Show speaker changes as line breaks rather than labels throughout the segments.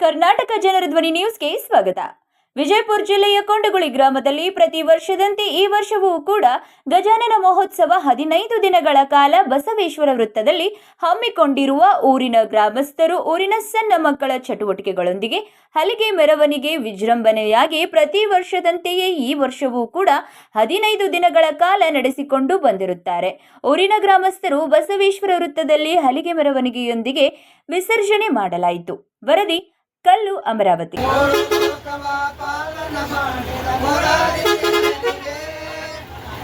ಕರ್ನಾಟಕ ಜನರ ಧ್ವನಿ ನ್ಯೂಸ್ಗೆ ಸ್ವಾಗತ. ವಿಜಯಪುರ ಜಿಲ್ಲೆಯ ಕೊಂಡಗುಳಿ ಗ್ರಾಮದಲ್ಲಿ ಪ್ರತಿ ವರ್ಷದಂತೆ ಈ ವರ್ಷವೂ ಕೂಡ ಗಜಾನನ ಮಹೋತ್ಸವ ಹದಿನೈದು ದಿನಗಳ ಕಾಲ ಬಸವೇಶ್ವರ ವೃತ್ತದಲ್ಲಿ ಹಮ್ಮಿಕೊಂಡಿರುವ ಊರಿನ ಗ್ರಾಮಸ್ಥರು, ಊರಿನ ಸಣ್ಣ ಮಕ್ಕಳ ಚಟುವಟಿಕೆಗಳೊಂದಿಗೆ ಹಲಿಗೆ ಮೆರವಣಿಗೆ ವಿಜೃಂಭಣೆಯಾಗಿ ಪ್ರತಿ ವರ್ಷದಂತೆಯೇ ಈ ವರ್ಷವೂ ಕೂಡ ಹದಿನೈದು ದಿನಗಳ ಕಾಲ ನಡೆಸಿಕೊಂಡು ಬಂದಿರುತ್ತಾರೆ. ಊರಿನ ಗ್ರಾಮಸ್ಥರು ಬಸವೇಶ್ವರ ವೃತ್ತದಲ್ಲಿ ಹಲಿಗೆ ಮೆರವಣಿಗೆಯೊಂದಿಗೆ ವಿಸರ್ಜನೆ ಮಾಡಲಾಯಿತು. ವರದಿ ಕಲ್ಲು ಅಮರಾವತಿ.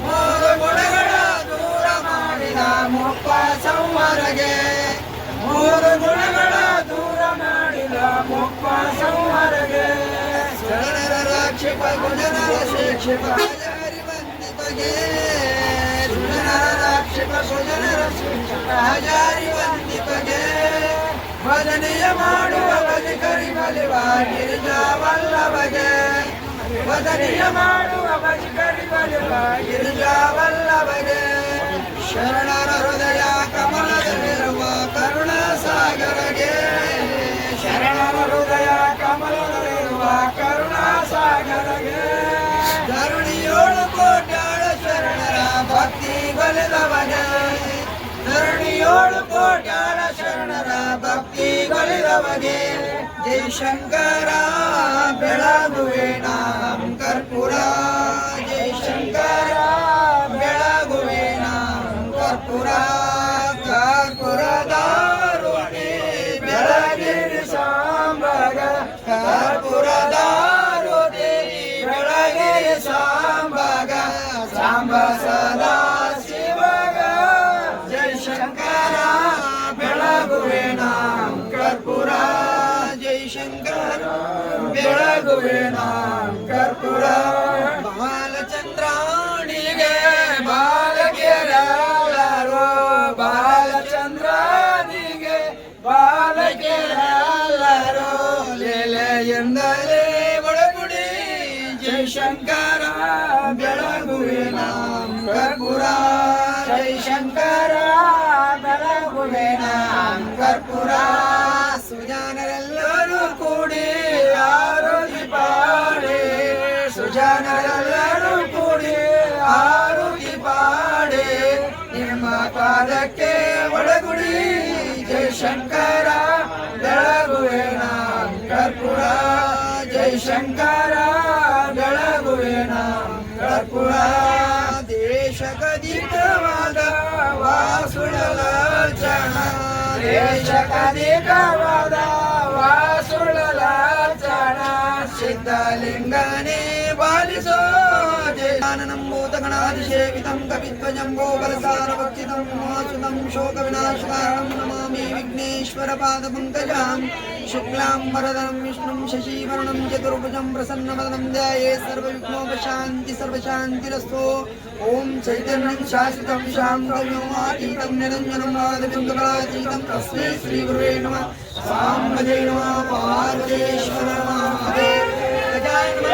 ಮೂರು ಗುಣಗಳ ದೂರ ಮಾಡಿದ ಮುಪ್ಪ ಸಂವರಗೆ, ಮೂರು ಗುಣಗಳ ದೂರ ಮಾಡಿದ ಮುಪ್ಪ ಸಂವರಗೆ. ಶರಣರ ರಕ್ಷಿಪ ಗುಣರ ಶಿಕ್ಷಿಪ ಹಜಾರಿ ವಂದಿಪಗೆ ಶರಣರ ರಕ್ಷಿಪ ಗುಣರ ಶಿಕ್ಷಿಪ ಹಜಾರಿ ವಂದಿಪಗೆ ಭಜನೆಯ ಮಾಡುವ ಬಲಿಕರಿ ಬಲಿವ ಗಿರಿಜಾ ವಲ್ಲಭಗೆ ಭಜನೆಯ ಮಾಡುವ ಬಲಿಕರಿ ಬಲಿವ ಗಿರಿಜಾ ವಲ್ಲಭಗೆ ಶರಣರ ಹೃದಯ ಕಮಲದಲ್ಲಿರುವ ಕರುಣ ಸಾಗರಗೆ ಶರಣರ ಹೃದಯ ಕಮಲದಲ್ಲಿರುವ ಕರುಣ ಸಾಗರಗೆ ಧರಣಿಯೋಳು ಕೋಟ್ಯಾಳ ಶರಣರ ಭಕ್ತಿ ಬಲಿದವಗೆ ಧರಣಿಯೋಳು ಕೋಟ್ಯಾಳ ಶರಣರ ಭಕ್ತಿ ಬಲಿದವಗೆ जय शङ्करा ಜೈ ಶಂಕರ ಬೆಳಗುವೆ ನಾಂ ಕರ್ಪೂರ ಬಾಲಚಂದ್ರಾಣಿಗೆ ಬಾಲಕಿಯರೆಲ್ಲರೂ ಬಾಲಚಂದ್ರಾಣಿಗೆ ಬಾಲಕಿಯರೆಲ್ಲರೂ ಲೀಲೆಯಿಂದಲೇ ಒಳಗುಡಿ ಜೈ ಶಂಕರ ಬೆಳಗುವೆ ನಾಂ ಕರ್ಪೂರ ಜೈ ಶಂಕರ ಬೆಳಗುವೆ ನಾಂ ಕರ್ಪೂರ ಪಾದಕ್ಕೆ ಒಳಗುಡಿ ಜೈ ಶಂಕರ ಬೆಳಗುವೆ ನಾಂ ಕರ್ಪೂರ ಜೈ ಶಂಕರ ಬೆಳಗುವೆ ನಾಂ ಕರ್ಪೂರ ದೇಶಕಧಿಕವಾದ ವಾಸುಳಲ ಜನ ದೇಶಕಧಿಕವಾದ ವಾಸುಳಲ ಜನ ಸಿದ್ಧಲಿಂಗನೇ ಬಾಲಿಸೋ ജ്ഞാനനം ഭൂതഗണാതിശേവിതം കവിത്വജംബോപരസാരവക്ഷിതം മാസുതം ശോകവിനാശകാരണം നമാമി വിഘ്നേശ്വരപാദപങ്കജാം ശുക്ലാം വരദം വിഷ്ണും ശശീവരണം ചതുർഭുജം പ്രസന്നവദനം ധ്യായേ സർവവിഘ്നോപശാന്തി സർവശാന്തിരസ്തോ ഓം ചൈതന്യം ശാശ്വതം ശാന്തോമാതീതം നിരഞ്ജനം വാദബിന്ദുകളാതീതം തസ്മൈ ശ്രീഗുരുവേ നമ. സാംബജേ നമ. പാർവതേശ്വര നമ ഹരേ ഗജാനന